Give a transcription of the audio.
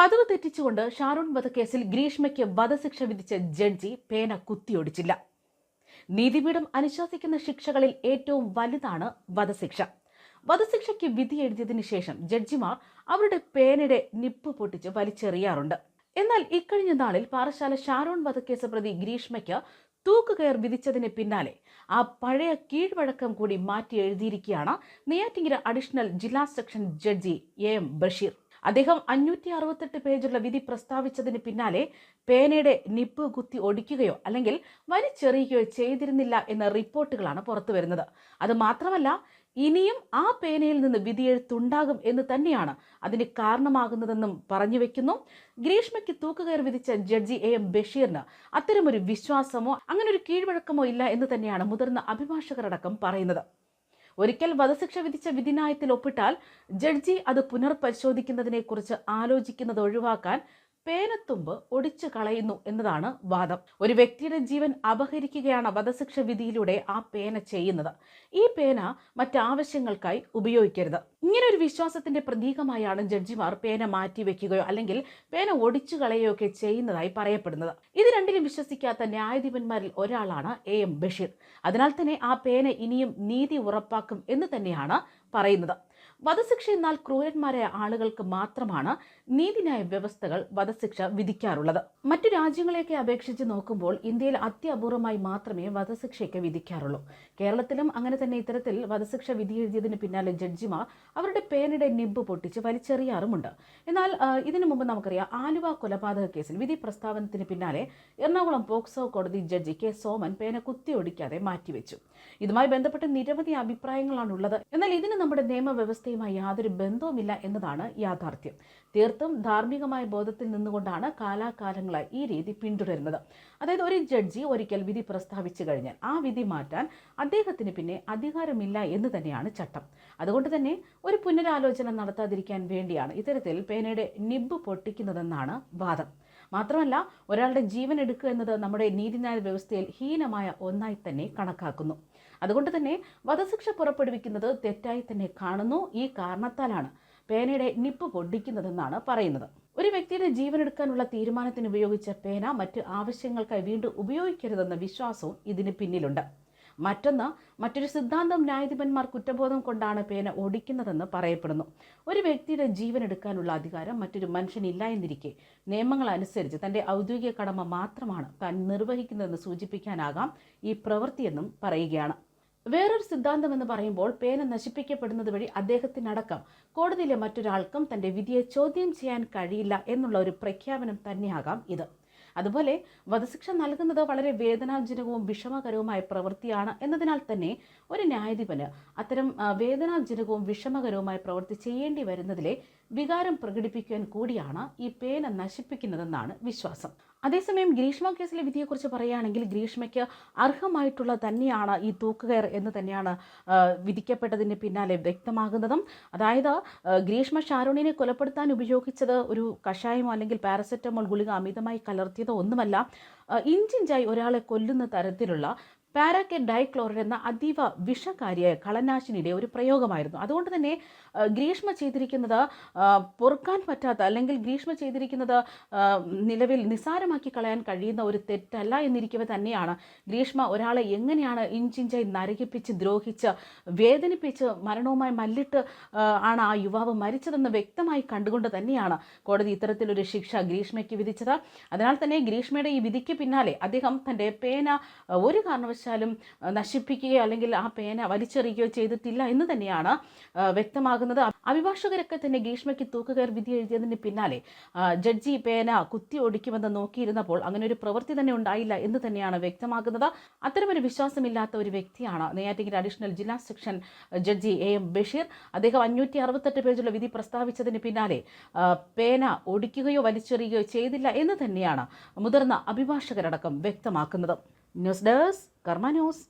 പതിവ് തെറ്റിച്ചുകൊണ്ട് ഷാരൂൺ വധക്കേസിൽ ഗ്രീഷ്മയ്ക്ക് വധശിക്ഷ വിധിച്ച ജഡ്ജി പേന കുത്തിയൊടിച്ചില്ല. നീതിപീഠം അനുശാസിക്കുന്ന ശിക്ഷകളിൽ ഏറ്റവും വലുതാണ് വധശിക്ഷ. വധശിക്ഷയ്ക്ക് വിധി എഴുതിയതിനു ശേഷം ജഡ്ജിമാർ അവരുടെ പേനയുടെ നിപ്പ് പൊട്ടിച്ച് വലിച്ചെറിയാറുണ്ട്. എന്നാൽ ഇക്കഴിഞ്ഞ നാളിൽ പാറശാല ഷാരോൺ വധക്കേസ് പ്രതി ഗ്രീഷ്മയ്ക്ക് തൂക്കുകയർ വിധിച്ചതിന് പിന്നാലെ ആ പഴയ കീഴ്വഴക്കം കൂടി മാറ്റി എഴുതിയിരിക്കുകയാണ് നെയ്യാറ്റിങ്കര അഡീഷണൽ ജില്ലാ session judge A M Basheer. അദ്ദേഹം അഞ്ഞൂറ്റി അറുപത്തെട്ട് പേജുള്ള വിധി പ്രസ്താവിച്ചതിന് പിന്നാലെ പേനയുടെ നിപ്പ് കുത്തി ഒടിക്കുകയോ അല്ലെങ്കിൽ വലിച്ചെറിയുകയോ ചെയ്തിരുന്നില്ല എന്ന റിപ്പോർട്ടുകളാണ് പുറത്തു വരുന്നത്. അത് മാത്രമല്ല ഇനിയും ആ പേനയിൽ നിന്ന് വിധിയെഴുത്തുണ്ടാകും എന്ന് തന്നെയാണ് അതിന് കാരണമാകുന്നതെന്നും പറഞ്ഞു വെക്കുന്നു. ഗ്രീഷ്മയ്ക്ക് തൂക്കുകയർ വിധിച്ച ജഡ്ജി എ എം ബഷീറിന് അത്തരമൊരു വിശ്വാസമോ അങ്ങനെ ഒരു കീഴ്വഴക്കമോ ഇല്ല എന്ന് തന്നെയാണ് മുതിർന്ന അഭിഭാഷകരടക്കം പറയുന്നത്. ഒരിക്കൽ വധശിക്ഷ വിധിച്ച വിധിനായത്തിൽ ഒപ്പിട്ടാൽ ജഡ്ജി അത് പുനർപരിശോധിക്കുന്നതിനെക്കുറിച്ച് ആലോചിക്കുന്നത് ഒഴിവാക്കാൻ പേനത്തുമ്പ് ഒടിച്ചു കളയുന്നു എന്നതാണ് വാദം. ഒരു വ്യക്തിയുടെ ജീവൻ അപഹരിക്കുകയാണ് വധശിക്ഷ വിധിയിലൂടെ ആ പേന ചെയ്യുന്നത്. ഈ പേന മറ്റാവശ്യങ്ങൾക്കായി ഉപയോഗിക്കരുത്. ഇങ്ങനെ ഒരു വിശ്വാസത്തിന്റെ പ്രതീകമായാണ് ജഡ്ജിമാർ പേന മാറ്റി വെക്കുകയോ അല്ലെങ്കിൽ പേന ഒടിച്ചു കളയുകയോ ഒക്കെ ചെയ്യുന്നതായി പറയപ്പെടുന്നത്. ഇത് രണ്ടിലും വിശ്വസിക്കാത്ത ന്യായാധിപന്മാരിൽ ഒരാളാണ് എ എം ബഷീർ. അതിനാൽ തന്നെ ആ പേന ഇനിയും നീതി ഉറപ്പാക്കും എന്ന് തന്നെയാണ് പറയുന്നത്. വധശിക്ഷ എന്നാൽ ക്രൂരന്മാരായ ആളുകൾക്ക് മാത്രമാണ് നീതിന്യായ വ്യവസ്ഥകൾ വധശിക്ഷ വിധിക്കാറുള്ളത്. മറ്റു രാജ്യങ്ങളെയൊക്കെ അപേക്ഷിച്ച് നോക്കുമ്പോൾ ഇന്ത്യയിൽ അത്യപൂർവമായി മാത്രമേ വധശിക്ഷയൊക്കെ വിധിക്കാറുള്ളൂ. കേരളത്തിലും അങ്ങനെ തന്നെ ഇത്തരത്തിൽ വധശിക്ഷ വിധി എഴുതിയതിന് പിന്നാലെ ജഡ്ജിമാർ അവരുടെ പേനയുടെ നിബ് പൊട്ടിച്ച് വലിച്ചെറിയാറുമുണ്ട്. എന്നാൽ ഇതിനു മുമ്പ് നമുക്കറിയാം ആലുവ കൊലപാതക കേസിൽ വിധി പ്രസ്താവനത്തിന് പിന്നാലെ എറണാകുളം പോക്സോ കോടതി ജഡ്ജി കെ. സോമൻ പേന കുത്തിയൊടിക്കാതെ മാറ്റിവെച്ചു. ഇതുമായി ബന്ധപ്പെട്ട് നിരവധി അഭിപ്രായങ്ങളാണുള്ളത്. എന്നാൽ ഇതിന് നമ്മുടെ നിയമവ്യവസ്ഥയുമായി യാതൊരു ബന്ധവുമില്ല എന്നതാണ് യാഥാർത്ഥ്യം. തീർത്തും ധാർമ്മികമായ ബോധത്തിൽ നിന്നുകൊണ്ടാണ് കാലാകാലങ്ങളായി ഈ രീതി പിന്തുടരുന്നത്. അതായത് ഒരു ജഡ്ജി ഒരിക്കൽ വിധി പ്രസ്താവിച്ചു കഴിഞ്ഞാൽ ആ വിധി മാറ്റാൻ അദ്ദേഹത്തിന് പിന്നെ അധികാരമില്ല എന്ന് തന്നെയാണ് ചട്ടം. അതുകൊണ്ട് തന്നെ ഒരു പുനരാലോചന നടത്താതിരിക്കാൻ വേണ്ടിയാണ് ഇത്തരത്തിൽ പേനയുടെ നിബ് പൊട്ടിക്കുന്നതെന്നാണ് വാദം. മാത്രമല്ല ഒരാളുടെ ജീവൻ എടുക്കുക എന്നത് നമ്മുടെ നീതിന്യായ വ്യവസ്ഥയിൽ ഹീനമായ ഒന്നായി തന്നെ കണക്കാക്കുന്നു. അതുകൊണ്ട് തന്നെ വധശിക്ഷ പുറപ്പെടുവിക്കുന്നത് തെറ്റായി തന്നെ കാണുന്നു. ഈ കാരണത്താലാണ് പേനയുടെ നിപ്പ് പൊടിക്കുന്നതെന്നാണ് പറയുന്നത്. ഒരു വ്യക്തിയുടെ ജീവനെടുക്കാനുള്ള തീരുമാനത്തിന് ഉപയോഗിച്ച പേന മറ്റ് ആവശ്യങ്ങൾക്കായി വീണ്ടും ഉപയോഗിക്കരുതെന്ന വിശ്വാസവും ഇതിന് പിന്നിലുണ്ട്. മറ്റൊന്ന് മറ്റൊരു സിദ്ധാന്തം ന്യായാധിപന്മാർ കുറ്റബോധം കൊണ്ടാണ് പേന ഓടിക്കുന്നതെന്ന് പറയപ്പെടുന്നു. ഒരു വ്യക്തിയുടെ ജീവൻ എടുക്കാനുള്ള അധികാരം മറ്റൊരു മനുഷ്യനില്ല എന്നിരിക്കെ നിയമങ്ങൾ അനുസരിച്ച് തന്റെ ഔദ്യോഗിക കടമ മാത്രമാണ് താൻ നിർവഹിക്കുന്നതെന്ന് സൂചിപ്പിക്കാനാകാം ഈ പ്രവൃത്തിയെന്നും പറയുകയാണ്. വേറൊരു സിദ്ധാന്തം എന്ന് പറയുമ്പോൾ പേന നശിപ്പിക്കപ്പെടുന്നത് വഴി അദ്ദേഹത്തിനടക്കം കോടതിയിലെ മറ്റൊരാൾക്കും തന്റെ വിധിയെ ചോദ്യം ചെയ്യാൻ കഴിയില്ല എന്നുള്ള ഒരു പ്രഖ്യാപനം തന്നെയാകാം ഇത്. അതുപോലെ വധശിക്ഷ നൽകുന്നത് വളരെ വേദനാജനകവും വിഷമകരവുമായ പ്രവൃത്തിയാണ് എന്നതിനാൽ തന്നെ ഒരു ന്യായാധിപന് അത്തരം വേദനാജനകവും വിഷമകരവുമായ പ്രവൃത്തി ചെയ്യേണ്ടി വരുന്നതിലെ വികാരം പ്രകടിപ്പിക്കുവാൻ കൂടിയാണ് ഈ പേന നശിപ്പിക്കുന്നതെന്നാണ് വിശ്വാസം. അതേസമയം ഗ്രീഷ്മ കേസിലെ വിധിയെക്കുറിച്ച് പറയുകയാണെങ്കിൽ ഗ്രീഷ്മയ്ക്ക് അർഹമായിട്ടുള്ള തന്നെയാണ് ഈ തൂക്കുകയർ എന്ന് തന്നെയാണ് വിധിക്കപ്പെട്ടതിന് പിന്നാലെ വ്യക്തമാകുന്നതും. അതായത് ഗ്രീഷ്മ ഷാരൂണിനെ കൊലപ്പെടുത്താൻ ഉപയോഗിച്ചത് ഒരു കഷായമോ അല്ലെങ്കിൽ പാരസെറ്റമോൾ ഗുളിക അമിതമായി കലർത്തിയതോ ഒന്നുമല്ല. ഇഞ്ചിഞ്ചായി ഒരാളെ കൊല്ലുന്ന തരത്തിലുള്ള പാരാക്കെ ഡൈക്ലോറിൻ എന്ന അതീവ വിഷകാരിയായ കളനാശിനിയുടെ ഒരു പ്രയോഗമായിരുന്നു. അതുകൊണ്ട് തന്നെ ഗ്രീഷ്മ ചെയ്തിരിക്കുന്നത് പൊറുക്കാൻ പറ്റാത്ത അല്ലെങ്കിൽ ഗ്രീഷ്മ ചെയ്തിരിക്കുന്നത് നിലവിൽ നിസാരമാക്കി കളയാൻ കഴിയുന്ന ഒരു തെറ്റല്ല എന്നിരിക്കവെ തന്നെയാണ്. ഗ്രീഷ്മ ഒരാളെ എങ്ങനെയാണ് ഇഞ്ചിഞ്ചായി നരകിപ്പിച്ച് ദ്രോഹിച്ച് വേദനിപ്പിച്ച് മരണവുമായി മല്ലിട്ട് ആണ് ആ യുവാവ് മരിച്ചതെന്ന് വ്യക്തമായി കണ്ടുകൊണ്ട് തന്നെയാണ് കോടതി ഇത്തരത്തിലൊരു ശിക്ഷ ഗ്രീഷ്മയ്ക്ക് വിധിച്ചത്. അതിനാൽ തന്നെ ഗ്രീഷ്മയുടെ ഈ വിധിക്ക് പിന്നാലെ അദ്ദേഹം തന്റെ പേന ഒരു കാരണവശാലും ആ, നശിപ്പിക്കുകയോ അല്ലെങ്കിൽ ആ പേന വലിച്ചെറിയുകയോ ചെയ്തിട്ടില്ല എന്ന് തന്നെയാണ് വ്യക്തമാകുന്നത്. അഭിഭാഷകരൊക്കെ തന്നെ ഗ്രീഷ്മയ്ക്ക് തൂക്കുകയർ വിധി എഴുതിയതിന് പിന്നാലെ ജഡ്ജി പേന കുത്തി ഒടിക്കുമെന്ന് നോക്കിയിരുന്നപ്പോൾ അങ്ങനെ ഒരു പ്രവൃത്തി തന്നെ ഉണ്ടായില്ല എന്ന് തന്നെയാണ് വ്യക്തമാകുന്നത്. അത്തരമൊരു വിശ്വാസമില്ലാത്ത ഒരു വ്യക്തിയാണ് നെയ്യാറ്റിങ്ങിൽ അഡീഷണൽ ജില്ലാ session judge A M Basheer. അദ്ദേഹം അഞ്ഞൂറ്റി അറുപത്തെട്ട് പേജുള്ള വിധി പ്രസ്താവിച്ചതിന് പിന്നാലെ പേന ഒടിക്കുകയോ വലിച്ചെറിയുകയോ ചെയ്തില്ല എന്ന് തന്നെയാണ് മുതിർന്ന അഭിഭാഷകരടക്കം വ്യക്തമാക്കുന്നത്. News desk Karma news.